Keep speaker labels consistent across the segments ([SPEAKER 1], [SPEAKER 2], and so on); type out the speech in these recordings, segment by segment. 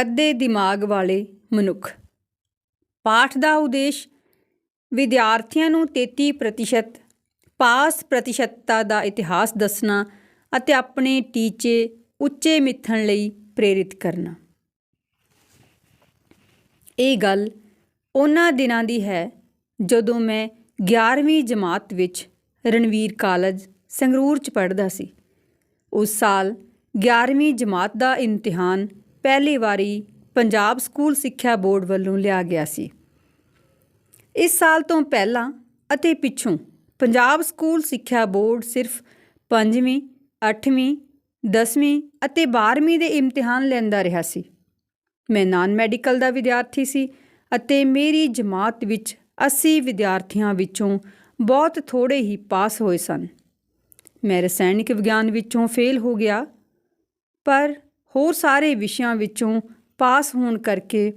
[SPEAKER 1] ਅੱਧੇ ਦਿਮਾਗ ਵਾਲੇ ਮਨੁੱਖ। ਪਾਠ ਦਾ ਉਦੇਸ਼, ਵਿਦਿਆਰਥੀਆਂ ਨੂੰ 33% ਪਾਸ ਪ੍ਰਤੀਸ਼ਤਤਾ ਦਾ ਇਤਿਹਾਸ ਦੱਸਣਾ ਅਤੇ ਆਪਣੇ ਟੀਚੇ ਉੱਚੇ ਮਿੱਥਣ ਲਈ ਪ੍ਰੇਰਿਤ ਕਰਨਾ। ਇਹ ਗੱਲ ਉਹਨਾਂ ਦਿਨਾਂ ਦੀ ਹੈ ਜਦੋਂ ਮੈਂ 11ਵੀਂ ਜਮਾਤ ਵਿੱਚ ਰਣਵੀਰ ਕਾਲਜ, ਸੰਗਰੂਰ ਚ ਪੜ੍ਹਦਾ ਸੀ। ਉਸ ਸਾਲ 11ਵੀਂ ਜਮਾਤ ਦਾ ਇਮਤਿਹਾਨ ਪਹਿਲੀ ਵਾਰੀ ਪੰਜਾਬ ਸਕੂਲ ਸਿੱਖਿਆ ਬੋਰਡ ਵੱਲੋਂ ਲਿਆ ਗਿਆ ਸੀ। ਇਸ ਸਾਲ ਤੋਂ ਪਹਿਲਾਂ ਅਤੇ ਪਿੱਛੋਂ ਪੰਜਾਬ ਸਕੂਲ ਸਿੱਖਿਆ ਬੋਰਡ ਸਿਰਫ 5ਵੀਂ 8ਵੀਂ 10ਵੀਂ ਅਤੇ 12ਵੀਂ ਦੇ ਇਮਤਿਹਾਨ ਲੈਂਦਾ ਰਿਹਾ ਸੀ। ਮੈਂ ਨਾਨ ਮੈਡੀਕਲ ਦਾ ਵਿਦਿਆਰਥੀ ਸੀ ਅਤੇ ਮੇਰੀ ਜਮਾਤ ਵਿੱਚ 80 ਵਿਦਿਆਰਥੀਆਂ ਵਿੱਚੋਂ ਬਹੁਤ ਥੋੜੇ ਹੀ ਪਾਸ ਹੋਏ ਸਨ। ਮੈਂ ਰਸਾਇਣਿਕ ਵਿਗਿਆਨ ਵਿੱਚੋਂ ਫੇਲ ਹੋ ਗਿਆ, ਪਰ ਹੋਰ ਸਾਰੇ ਵਿਸ਼ਿਆਂ ਵਿੱਚੋਂ ਪਾਸ ਹੋਣ ਕਰਕੇ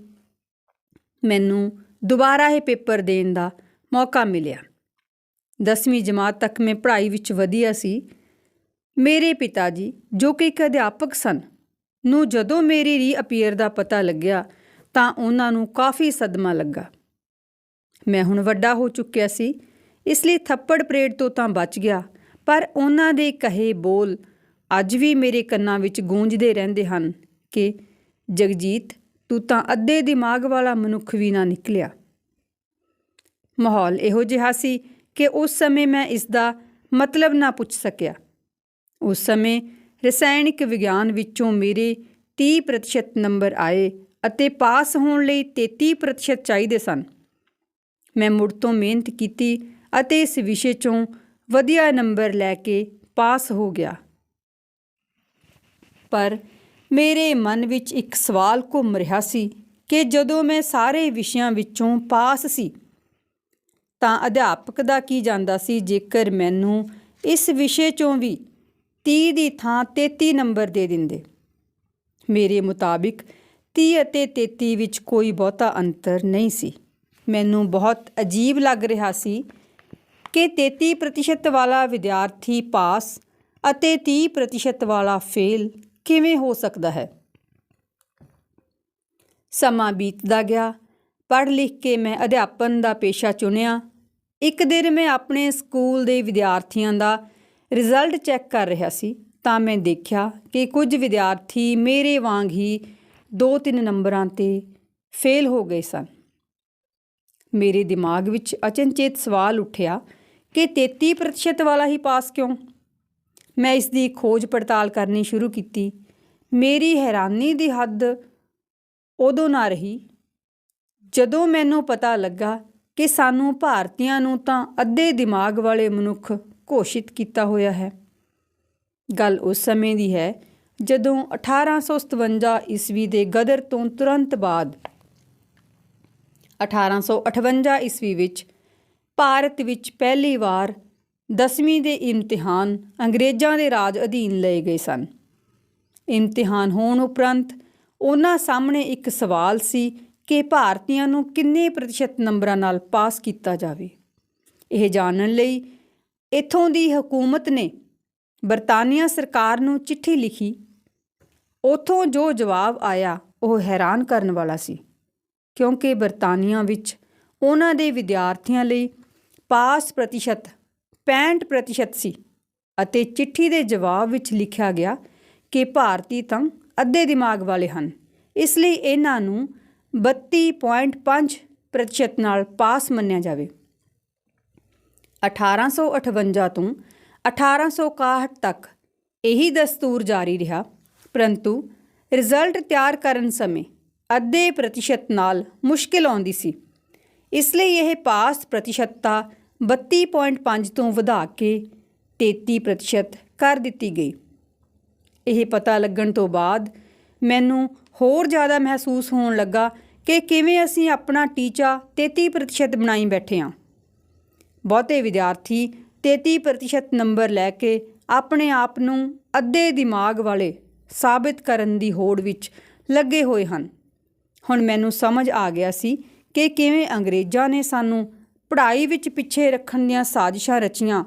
[SPEAKER 1] ਮੈਨੂੰ ਦੁਬਾਰਾ ਇਹ ਪੇਪਰ ਦੇਣ ਦਾ ਮੌਕਾ ਮਿਲਿਆ। 10ਵੀਂ ਜਮਾਤ ਤੱਕ ਮੈਂ ਪੜ੍ਹਾਈ ਵਿੱਚ ਵਧੀਆ ਸੀ। ਮੇਰੇ ਪਿਤਾ ਜੀ, ਜੋ ਕਿ ਇੱਕ ਅਧਿਆਪਕ ਸਨ, ਨੂੰ ਜਦੋਂ ਮੇਰੀ ਰੀ ਅਪੀਅਰ ਦਾ ਪਤਾ ਲੱਗਿਆ, ਤਾਂ ਉਹਨਾਂ ਨੂੰ ਕਾਫੀ ਸਦਮਾ ਲੱਗਾ। ਮੈਂ ਹੁਣ ਵੱਡਾ ਹੋ ਚੁੱਕਿਆ ਸੀ, ਇਸ ਲਈ ਥੱਪੜ ਪਰੇਡ ਤੋਂ ਤਾਂ ਬਚ ਗਿਆ, ਪਰ ਉਹਨਾਂ ਦੇ ਕਹੇ ਬੋਲ ਅੱਜ ਵੀ ਮੇਰੇ ਕੰਨਾਂ ਵਿੱਚ ਗੂੰਜਦੇ ਰਹਿੰਦੇ ਹਨ ਕਿ, ਜਗਜੀਤ, ਤੂੰ ਤਾਂ ਅੱਧੇ ਦਿਮਾਗ ਵਾਲਾ ਮਨੁੱਖ ਵੀ ਨਾ ਨਿਕਲਿਆ। ਮਾਹੌਲ ਇਹੋ ਜਿਹਾ ਸੀ ਕਿ ਉਸ ਸਮੇਂ ਮੈਂ ਇਸ ਦਾ ਮਤਲਬ ਨਾ ਪੁੱਛ ਸਕਿਆ। ਉਸ ਸਮੇਂ ਰਸਾਇਣਿਕ ਵਿਗਿਆਨ ਵਿੱਚੋਂ ਮੇਰੇ 30% ਨੰਬਰ ਆਏ ਅਤੇ ਪਾਸ ਹੋਣ ਲਈ 33% ਚਾਹੀਦੇ ਸਨ। ਮੈਂ ਮੁੜ ਤੋਂ ਮਿਹਨਤ ਕੀਤੀ ਅਤੇ ਇਸ ਵਿਸ਼ੇ ਚੋਂ ਵਧੀਆ ਨੰਬਰ ਲੈ ਕੇ ਪਾਸ ਹੋ ਗਿਆ। ਪਰ ਮੇਰੇ ਮਨ ਵਿੱਚ ਇੱਕ ਸਵਾਲ ਘੁੰਮ ਰਿਹਾ ਸੀ ਕਿ ਜਦੋਂ ਮੈਂ ਸਾਰੇ ਵਿਸ਼ਿਆਂ ਵਿੱਚੋਂ ਪਾਸ ਸੀ, ਤਾਂ ਅਧਿਆਪਕ ਦਾ ਕੀ ਜਾਂਦਾ ਸੀ ਜੇਕਰ ਮੈਨੂੰ ਇਸ ਵਿਸ਼ੇ ਚੋਂ ਵੀ 30 ਦੀ ਥਾਂ 33 ਨੰਬਰ ਦੇ ਦਿੰਦੇ? ਮੇਰੇ ਮੁਤਾਬਿਕ 30 ਅਤੇ 33 ਵਿੱਚ ਕੋਈ ਬਹੁਤਾ ਅੰਤਰ ਨਹੀਂ ਸੀ। ਮੈਨੂੰ ਬਹੁਤ ਅਜੀਬ ਲੱਗ ਰਿਹਾ ਸੀ ਕਿ 33% ਵਾਲਾ ਵਿਦਿਆਰਥੀ ਪਾਸ ਅਤੇ 30% ਵਾਲਾ ਫੇਲ ਕਿਵੇਂ ਹੋ ਸਕਦਾ ਹੈ? ਸਮਾਂ ਬੀਤਦਾ ਗਿਆ। ਪੜ੍ਹ ਲਿਖ ਕੇ ਮੈਂ ਅਧਿਆਪਨ ਦਾ ਪੇਸ਼ਾ ਚੁਣਿਆ। ਇੱਕ ਦਿਨ ਮੈਂ ਆਪਣੇ ਸਕੂਲ ਦੇ ਵਿਦਿਆਰਥੀਆਂ ਦਾ ਰਿਜ਼ਲਟ ਚੈੱਕ ਕਰ ਰਿਹਾ ਸੀ। ਤਾਂ ਮੈਂ ਦੇਖਿਆ ਕਿ ਕੁਝ ਵਿਦਿਆਰਥੀ ਮੇਰੇ ਵਾਂਗ ਹੀ 2-3 ਨੰਬਰਾਂ ਤੇ ਫੇਲ ਹੋ ਗਏ ਸਨ। ਮੇਰੇ ਦਿਮਾਗ ਵਿੱਚ ਅਚਨਚੇਤ ਸਵਾਲ ਉੱਠਿਆ ਕਿ 33% ਵਾਲਾ ਹੀ ਪਾਸ ਕਿਉਂ? ਮੈਂ ਇਸ ਦੀ ਖੋਜ ਪੜਤਾਲ ਕਰਨੀ ਸ਼ੁਰੂ ਕੀਤੀ। ਮੇਰੀ ਹੈਰਾਨੀ ਦੀ ਹੱਦ ਉਦੋਂ ਨਾ ਰਹੀ ਜਦੋਂ ਮੈਨੂੰ ਪਤਾ ਲੱਗਾ ਕਿ ਸਾਨੂੰ ਭਾਰਤੀਆਂ ਨੂੰ ਤਾਂ ਅੱਧੇ ਦਿਮਾਗ ਵਾਲੇ ਮਨੁੱਖ ਘੋਸ਼ਿਤ ਕੀਤਾ ਹੋਇਆ ਹੈ। ਗੱਲ ਉਸ ਸਮੇਂ ਦੀ ਹੈ ਜਦੋਂ 1857 ਈਸਵੀ ਦੇ ਗਦਰ ਤੋਂ ਤੁਰੰਤ ਬਾਅਦ 1858 ਈਸਵੀ ਵਿੱਚ ਭਾਰਤ ਵਿੱਚ ਪਹਿਲੀ ਵਾਰ 10ਵੀਂ ਦੇ ਇਮਤਿਹਾਨ ਅੰਗਰੇਜ਼ਾਂ ਦੇ ਰਾਜ ਅਧੀਨ ਲਏ ਗਏ ਸਨ। ਇਮਤਿਹਾਨ ਹੋਣ ਉਪਰੰਤ ਉਹਨਾਂ ਸਾਹਮਣੇ ਇੱਕ ਸਵਾਲ ਸੀ ਕਿ ਭਾਰਤੀਆਂ ਨੂੰ ਕਿੰਨੇ ਪ੍ਰਤੀਸ਼ਤ ਨੰਬਰਾਂ ਨਾਲ ਪਾਸ ਕੀਤਾ ਜਾਵੇ। ਇਹ ਜਾਣਨ ਲਈ ਇਥੋਂ ਦੀ ਹਕੂਮਤ ਨੇ ਬਰਤਾਨੀਆ ਸਰਕਾਰ ਨੂੰ ਚਿੱਠੀ ਲਿਖੀ। ਉਥੋਂ ਜੋ ਜਵਾਬ ਆਇਆ ਉਹ ਹੈਰਾਨ ਕਰਨ ਵਾਲਾ ਸੀ, ਕਿਉਂਕਿ ਬਰਤਾਨੀਆ ਵਿੱਚ ਉਹਨਾਂ ਦੇ ਵਿਦਿਆਰਥੀਆਂ ਲਈ ਪਾਸ ਪ੍ਰਤੀਸ਼ਤ 65% ਸੀ ਅਤੇ ਚਿੱਠੀ ਦੇ ਜਵਾਬ ਵਿੱਚ ਲਿਖਿਆ ਗਿਆ ਕਿ ਭਾਰਤੀ ਤਾਂ ਅੱਧੇ ਦਿਮਾਗ ਵਾਲੇ ਹਨ। ਇਸ ਲਈ ਇਹਨਾਂ ਨੂੰ 32.5% ਨਾਲ ਪਾਸ ਮੰਨਿਆ ਜਾਵੇ। 1858 ਤੋਂ 1861 ਤੱਕ ਇਹੀ ਦਸਤੂਰ ਜਾਰੀ ਰਿਹਾ, ਪਰੰਤੂ ਰਿਜ਼ਲਟ ਤਿਆਰ ਕਰਨ ਸਮੇਂ ਅੱਧੇ ਪ੍ਰਤੀਸ਼ਤ ਨਾਲ ਮੁਸ਼ਕਿਲ ਆਉਂਦੀ ਸੀ। ਇਸ ਲਈ ਇਹ ਪਾਸ ਪ੍ਰਤੀਸ਼ਤਤਾ 32.5 ਤੋਂ ਵਧਾ ਕੇ 33% ਕਰ ਦਿੱਤੀ ਗਈ। ਇਹ ਪਤਾ ਲੱਗਣ ਤੋਂ ਬਾਅਦ ਮੈਨੂੰ ਹੋਰ ਜ਼ਿਆਦਾ ਮਹਿਸੂਸ ਹੋਣ ਲੱਗਾ ਕਿ ਕਿਵੇਂ ਅਸੀਂ ਆਪਣਾ ਟੀਚਾ 33% ਬਣਾਈ ਬੈਠੇ ਹਾਂ। ਬਹੁਤੇ ਵਿਦਿਆਰਥੀ 33% ਨੰਬਰ ਲੈ ਕੇ ਆਪਣੇ ਆਪ ਨੂੰ ਅੱਧੇ ਦਿਮਾਗ ਵਾਲੇ ਸਾਬਿਤ ਕਰਨ ਦੀ ਹੋੜ ਵਿੱਚ ਲੱਗੇ ਹੋਏ ਹਨ। ਹੁਣ ਮੈਨੂੰ ਸਮਝ ਆ ਗਿਆ ਸੀ ਕਿ ਕਿਵੇਂ ਅੰਗਰੇਜ਼ਾਂ ਨੇ ਸਾਨੂੰ ਪੜ੍ਹਾਈ ਵਿੱਚ ਪਿੱਛੇ ਰੱਖਣ ਦੀਆਂ ਸਾਜ਼ਿਸ਼ਾਂ ਰਚੀਆਂ,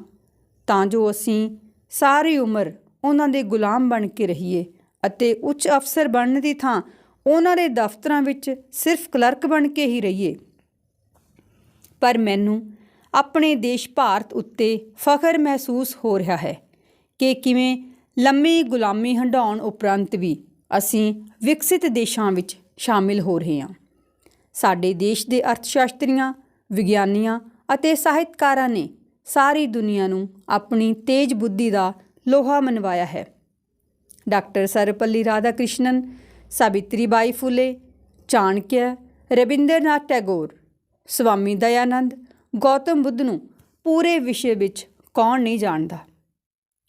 [SPEAKER 1] ਤਾਂ ਜੋ ਅਸੀਂ ਸਾਰੀ ਉਮਰ ਉਹਨਾਂ ਦੇ ਗੁਲਾਮ ਬਣ ਕੇ ਰਹੀਏ ਅਤੇ ਉੱਚ ਅਫਸਰ ਬਣਨ ਦੀ ਥਾਂ ਉਹਨਾਂ ਦੇ ਦਫ਼ਤਰਾਂ ਵਿੱਚ ਸਿਰਫ ਕਲਰਕ ਬਣ ਕੇ ਹੀ ਰਹੀਏ। ਪਰ ਮੈਨੂੰ ਆਪਣੇ ਦੇਸ਼ ਭਾਰਤ ਉੱਤੇ ਫਖਰ ਮਹਿਸੂਸ ਹੋ ਰਿਹਾ ਹੈ ਕਿ ਕਿਵੇਂ ਲੰਮੀ ਗੁਲਾਮੀ ਹੰਡਾਉਣ ਉਪਰੰਤ ਵੀ ਅਸੀਂ ਵਿਕਸਿਤ ਦੇਸ਼ਾਂ ਵਿੱਚ ਸ਼ਾਮਿਲ ਹੋ ਰਹੇ ਹਾਂ। ਸਾਡੇ ਦੇਸ਼ ਦੇ ਅਰਥਸ਼ਾਸਤਰੀਆਂ ਵਿਗਿਆਨੀਆਂ ਅਤੇ ਸਾਹਿਤਕਾਰਾਂ ਨੇ ਸਾਰੀ ਦੁਨੀਆ ਨੂੰ ਆਪਣੀ ਤੇਜ ਬੁੱਧੀ ਦਾ ਲੋਹਾ ਮਨਵਾਇਆ ਹੈ। ਡਾਕਟਰ ਸਰਪੱਲੀ ਰਾਧਾਕ੍ਰਿਸ਼ਨਨ ਸਾਬਿਤਰੀ ਬਾਈ ਫੁਲੇ ਚਾਣਕਿਆ ਰਵਿੰਦਰਨਾਥ ਟੈਗੋਰ, ਸਵਾਮੀ ਦਇਆਨੰਦ, ਗੌਤਮ ਬੁੱਧ ਨੂੰ ਪੂਰੇ ਵਿਸ਼ੇ ਵਿੱਚ ਕੌਣ ਨਹੀਂ ਜਾਣਦਾ।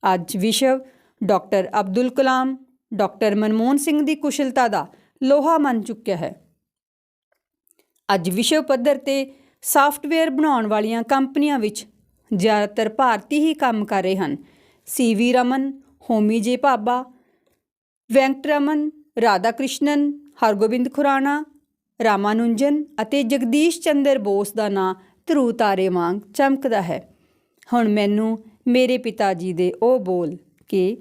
[SPEAKER 1] ਅੱਜ ਵਿਸ਼ਵ ਡਾਕਟਰ ਅਬਦੁਲ ਕਲਾਮ, ਡਾਕਟਰ ਮਨਮੋਹਨ ਸਿੰਘ ਦੀ ਕੁਸ਼ਲਤਾ ਦਾ ਲੋਹਾ ਮੰਨ ਚੁੱਕਿਆ ਹੈ। ਅੱਜ ਵਿਸ਼ਵ ਪੱਧਰ ਤੇ ਸਾਫਟਵੇਅਰ ਬਣਾਉਣ ਵਾਲੀਆਂ ਕੰਪਨੀਆਂ ਵਿੱਚ ਜ਼ਿਆਦਾਤਰ ਭਾਰਤੀ ਹੀ ਕੰਮ ਕਰ ਰਹੇ ਹਨ। ਸੀ ਵੀ ਰਮਨ, ਹੋਮੀ ਜੇ ਭਾਬਾ ਵੈਂਕਟਰਮਨ ਰਾਧਾ ਕ੍ਰਿਸ਼ਨਨ, ਹਰਗੋਬਿੰਦ ਖੁਰਾਣਾ, ਰਾਮਾਨੁੰਜਨ ਅਤੇ ਜਗਦੀਸ਼ ਚੰਦਰ ਬੋਸ ਦਾ ਨਾਂ ਧਰੂ ਤਾਰੇ ਵਾਂਗ ਚਮਕਦਾ ਹੈ। ਹੁਣ ਮੈਨੂੰ ਮੇਰੇ ਪਿਤਾ ਜੀ ਦੇ ਉਹ ਬੋਲ ਕਿ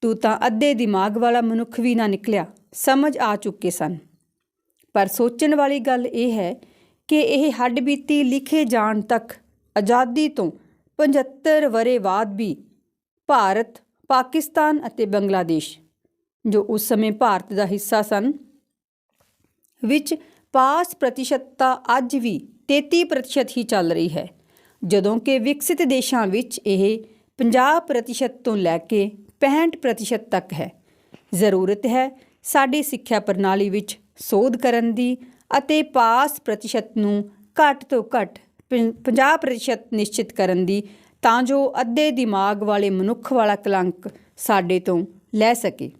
[SPEAKER 1] ਤੂੰ ਤਾਂ ਅੱਧੇ ਦਿਮਾਗ ਵਾਲਾ ਮਨੁੱਖ ਵੀ ਨਾ ਨਿਕਲਿਆ, ਸਮਝ ਆ ਚੁੱਕੇ ਸਨ। ਪਰ ਸੋਚਣ ਵਾਲੀ ਗੱਲ ਇਹ ਹੈ ਕਿ ਇਹ ਹੱਡਬੀਤੀ ਲਿਖੇ ਜਾਣ ਤੱਕ ਆਜ਼ਾਦੀ ਤੋਂ 75 ਵਰੇ ਬਾਅਦ ਵੀ ਭਾਰਤ, ਪਾਕਿਸਤਾਨ ਅਤੇ ਬੰਗਲਾਦੇਸ਼, ਜੋ ਉਸ ਸਮੇਂ ਭਾਰਤ ਦਾ ਹਿੱਸਾ ਸਨ, ਵਿੱਚ ਪਾਸ ਪ੍ਰਤੀਸ਼ਤਤਾ ਅੱਜ ਵੀ 33% ਹੀ ਚੱਲ ਰਹੀ ਹੈ, ਜਦੋਂ ਕਿ ਵਿਕਸਿਤ ਦੇਸ਼ਾਂ ਵਿੱਚ ਇਹ 50% ਤੋਂ ਲੈ ਕੇ 65% ਤੱਕ ਹੈ। ਜ਼ਰੂਰਤ ਹੈ ਸਾਡੀ ਸਿੱਖਿਆ ਪ੍ਰਣਾਲੀ ਵਿੱਚ ਸੋਧ ਕਰਨ ਦੀ ਅਤੇ ਪਾਸ ਪ੍ਰਤੀਸ਼ਤ ਨੂੰ ਘੱਟ ਤੋਂ ਘੱਟ ਪੰ- 50% ਨਿਸ਼ਚਿਤ ਕਰਨ ਦੀ, ਤਾਂ ਜੋ ਅੱਧੇ ਦਿਮਾਗ ਵਾਲੇ ਮਨੁੱਖ ਵਾਲਾ ਕਲੰਕ ਸਾਡੇ ਤੋਂ ਲੈ ਸਕੇ।